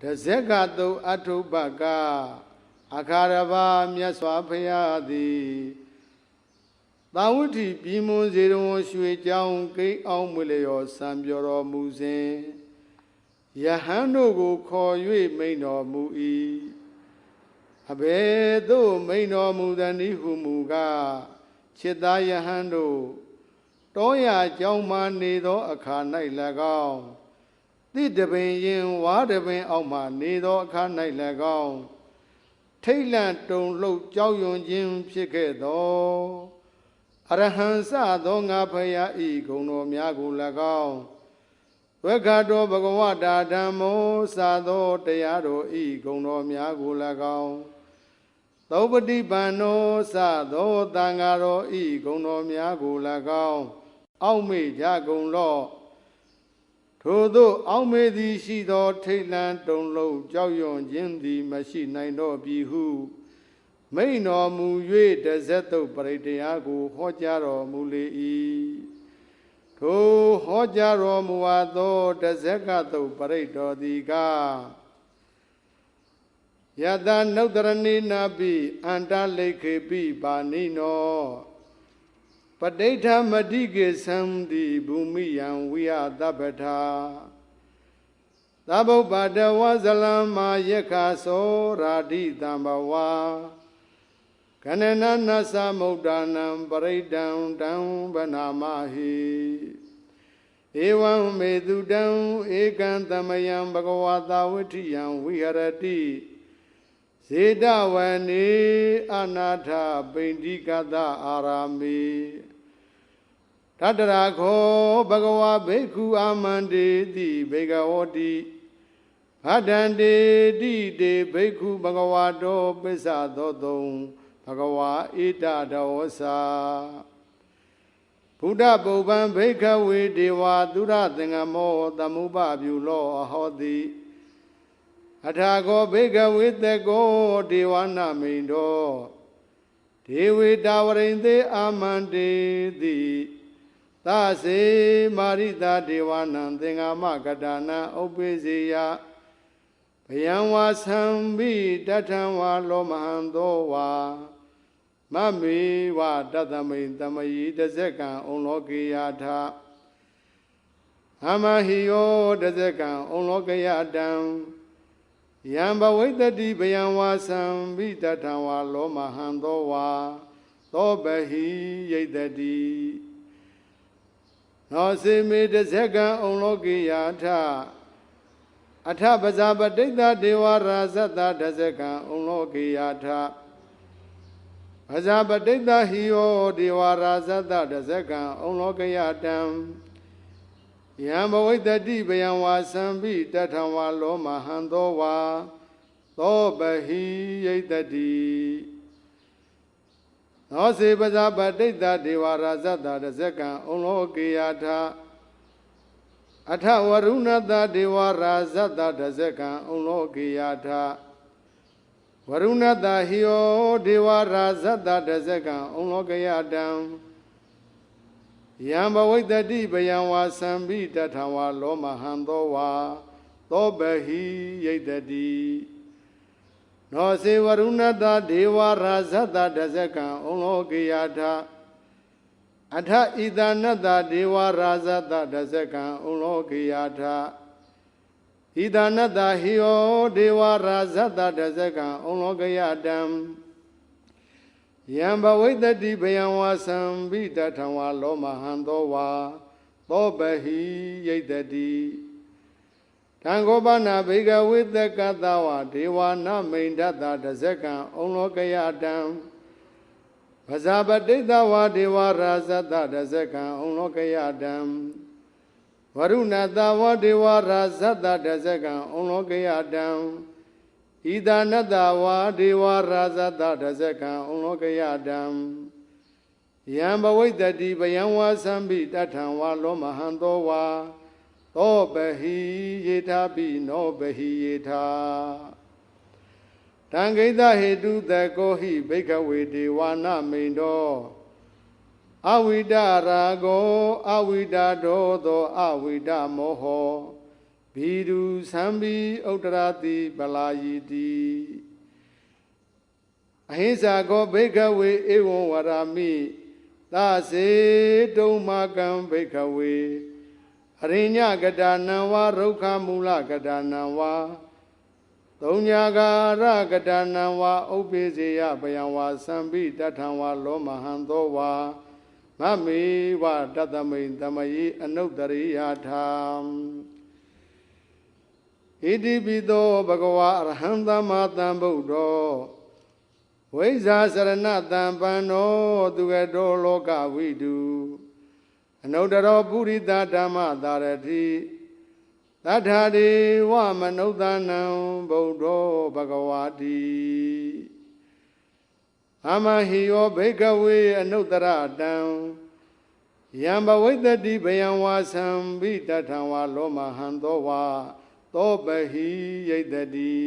တဇက်ကတုတ်အထုပ္ပကအခါရဘာမြတ်စွာဘုရားသည်သာဝတိပြည်မွန်စေတော်ရွှေကြောင်းကိန်းအောင်မွေလျော်စံပြောတော်မူစဉ်ယဟန်တို့ကိုခေါ်၍မိန်တော်မူ၏အဘယ်သို့မိန်တော်မူသနည်းဟုမူကားခြေသားယဟန်တို့တောရကြောင်းမှနေသောအခါ၌၎င်း တိတပင်ရင်ဝါတပင်အောက်မှနေသောအခါ၌၎င်းထိတ်လန့်တုန်လှုပ်ကြောက်ရွံ့ခြင်းဖြစ်ခဲ့သောအရဟံစသောငါဖယားဤဂုဏ်တော်များကို၎င်းဝက္ခတော်ဘဂဝတာဓမ္မောစသောတရားတော်ဤဂုဏ်တော်များကို၎င်းသောပฏิပန်နောစသောတန်ဃာတော်ဤဂုဏ်တော်များကို၎င်းအောက်မေ့ကြကုန်လော့ ထို့သောအောက်မေ့သည်ရှိသောထိတ်လန့်တုန်လှုပ်ကြောက်ရွံ့ခြင်းသည်မရှိနိုင်တော့ပြီဟုမိန်တော်မူ၍တဇက်တုတ်ပရိတရားကိုဟောကြားတော်မူလေ၏ထိုဟောကြားတော်မူအပ်သောတဇက်ကတုတ်ပရိတော်သည်ကားယတနုတ္တရဏိနာပိအန္တလိခေပိပါဏိနောပ ဋိဋ္ဌမတိကေသံတိဘူမိယံဝိယသဗ္ဗထာသဗ္ဗုပ္ပါဒဝဇလံမာယက္ခသောရာတိတံဘဝကနနနသမုဒ္ဒနံပရိဒံတံဗနာမဟိဧဝံမေတုတံဧကံသမယံဘဂဝတာဝိထိယံဝိဟရတိဇေတဝနေအနာထပိန္တိကတအာရာမေ တတရာခောဘဂဝဘိက္ခုအာမန္တေတိဘေကဝတိဗဒန္တေတိတေဘိက္ခုဘဂဝတောပစ္ဆသောတုံဘဂဝါဣတတောသာဘုဒ္ဓပုပ္ပံဘိခဝေဒေဝသုရသင်္ကမောသမုပပြုလောအဟောတိအထာကောဘိကဝေတကောဒေဝနာမိန်တော်ဒေဝေတာဝရိန်သေးအာမန္တေတိ သစေမာရိတာဒေဝနံသင်္ဃမကတာနံဥပ္ပေစေယဘယံဝါသံဘိတထံဝါလောမဟံသောဝါမမေဝတတမိန်တမယီတဇက်ကံဩလောကေယထာအမဟိယောတဇက်ကံဩလောကယတံယံဘဝိတတိဘယံဝါသံဘိတထံဝါလောမဟံသောဝါသောဘဟိယိတတိ နောစေမေတဇက်ကံဩလောကေယထာအထပဇာပတိတဒေဝရာဇတတဇကံဩလောကေယထာပဇာပတိတဟိယောဒေဝရာဇတတဇကံဩလောကေယတံယံဘဝိတတိဗယံဝါသံပိတထံဝါလောမဟံသောဝါသောပဟိယိတတိ သောစေပဇာပတိတဒေဝရာဇတတဇကံဩလောကေယထာအထဝရုဏတဒေဝရာဇတတဇကံဩလောကေယထာဝရုဏတဟိယောဒေဝရာဇတတဇကံဩလောကေယတံယံဘဝိတတိဗယံဝါသံပိတထဝါလောမဟံသောဝါသောဘဟိယိတတိ နောစေဝရုဏတဒေဝရာဇတတဇကံဩလောကေယထာအထဣဒနတဒေဝရာဇတတဇကံဩလောကေယထာဣဒနတဟိယောဒေဝရာဇတတဇကံဩလောကေယတံယံဘဝိတတိဘယံဝါသံဘိတထံဝါလောမဟံသောဝါသောဘဟိယိတတိ တံခောပနာဘေကဝိတကတဝဒေဝနာမိန်ဒတတဇကံဩလောကယတံပဇာပတိတဝဒေဝရာဇတတဇကံဩလောကယတံဝရုဏတဝဒေဝရာဇတတဇကံဩလောကယတံဣဒာနတဝါဒေဝရာဇတတဇကံဩလောကယတံယံဘဝိတတိဗယံဝါသံပိတထံဝါလောမဟံသောဝါ သောပဟိယေထာပိနောပဟိယေထာတံဂိတဟေတုတကောဟိဘိကဝေဒေဝနာမိန်တောအဝိဒရာဂောအဝိဒဒောသောအဝိဒမောဟောဘီဒုသံဘီဥတ္တရာတိပလာယီတိအဟိစ္ဆာကောဘိကဝေဧဝံဝရာမိသစေတုံမကံဘိကဝေ အရိညကတာနံဝါရုခမူလကတာနံဝါသုံးညာကာရကတာနံဝါဥပ္ပေစေယပယံဝါသံဘိတထံဝါလောမဟံသောဝါမမေဝတတမိန်တမယိအနုတ္တရိယာထံဣတိပိသောဘဂဝါအရဟံသမ္မာသမ္ဗုဒ္ဓောဝိဇာစရဏတံပန္နောသူကတောလောကဝိတု အနုတ္တရောပုရိသဓမ္မသာရတိသတ္ထာဒေဝမနုဿာနံဗုဒ္ဓောဘဂဝါတိအမဟိယောဘိကဝေအနုတ္တရတံယံဘဝိတ္တိဘယံဝါသံဘိတထံဝါလောမဟံသောဝါသောပဟိယိတတိ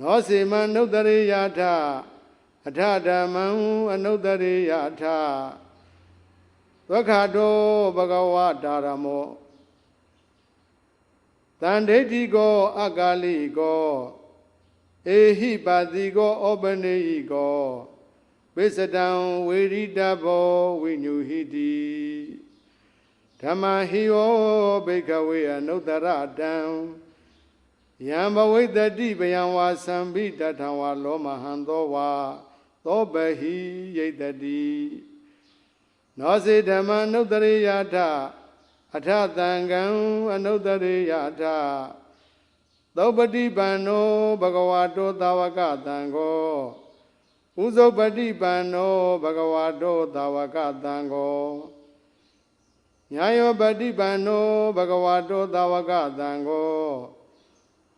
နောစေမနုတ္တရိယာထအထဓမ္မံအနုတ္တရိယာထ သက္ခတောဘဂဝတာရမောတန်ဒိဋ္ဌိကောအကာလိကောအေဟိပါတိကောဩပနေဟိကောဝိစတံဝေရိတဘောဝိညုဟိတိဓမ္မဟိယောဘိကဝေအနုတ္တရတံယံဘဝိတ္တိဗယံဝါသံဘိတထံဝါလောမဟံသောဝါသောပဟိယိတတိ နောစေဓမ္မနုတ္တရိယထအထသံဃံအနုတ္တရိယထသောပတိပန္နောဘဂဝါတောသာဝကသံဃောဥဇုပတိပန္နောဘဂဝါတောသာဝကသံဃောညာယောပတိပန္နောဘဂဝါတောသာဝကသံဃော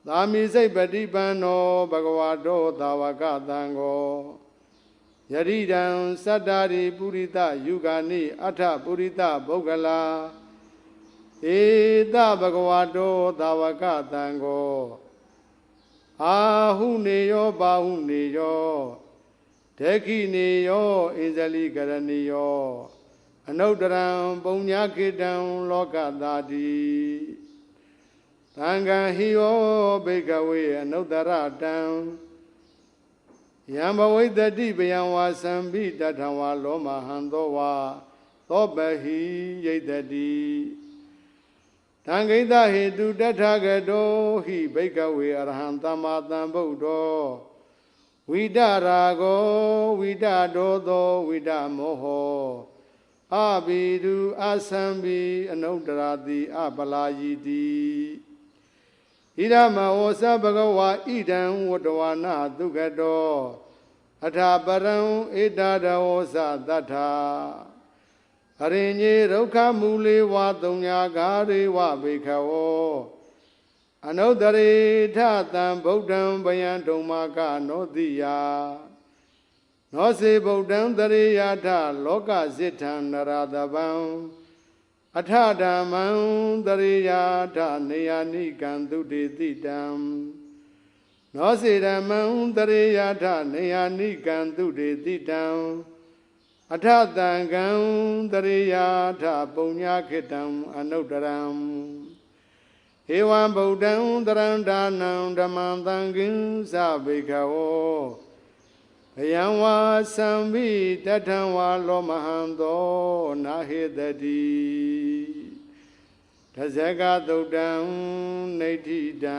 သာမိစိတ်ပฏิပန္နောဘဂဝါတောသာဝကသံဃော ယရိဒံသတ္တာရိပုရိသယုဂာနိအထပုရိသပုဂ္ဂလာဧတဘဂဝါတောသာဝကသံဃောအာဟုနေယောဘာဟုနေယောဒေခိနေယောဣဇလိကရဏီယောအနုတ္တရံပုံညာခေတံလောကသာတိသံဃံဟိယောဘေကဝေအနုတ္တရတံ ယံဘဝိတ္တိဗယံဝါသံဘိတထံဝါလောမဟံသောဝါသောပဟိယိတတိသံဃိတဟေတုတထဂတောဟိဘိကဝေအရဟံသမ္မာသမ္ဗုဒ္ဓောဝိတရာဂောဝိတဒောသောဝိတမောဟောအဘိဓုအသံဘိအနုတ္တရာတိအပလာယီတိ ဣရမဝောသဘဂဝါဣဒံဝတ္တဝနာဒုက္ကတောအထာပရံဣဒာဒဝောသတ္ထာအရင်ကြီးဒုက္ခမူလေဝါသုံးညာဂါရေဝဘိခဝောအနုတ္တရေထသံဗုဒ္ဓံဗယံဒုံမာကနောတိယနောစေဗုဒ္ဓံတရေယထလောကစိထံနရတဗံ အထဓမ္မံတရိယာထနေယနိကံသုတေတိတံနောစေဓမ္မံတရိယာထနေယနိကံသုတေတိတံအထတံကံတရိယာထပုံညာခေတံအနုတ္တရံဧဝံဗုဒ္ဓံတရံဒါနံဓမ္မံသံဃင်္စဘိခဝောဘ ယံဝါသံဘိတထံဝါလောမဟံသောနာဟေတတိတဇဂသုတ်တံနေဋ္ဌိတံ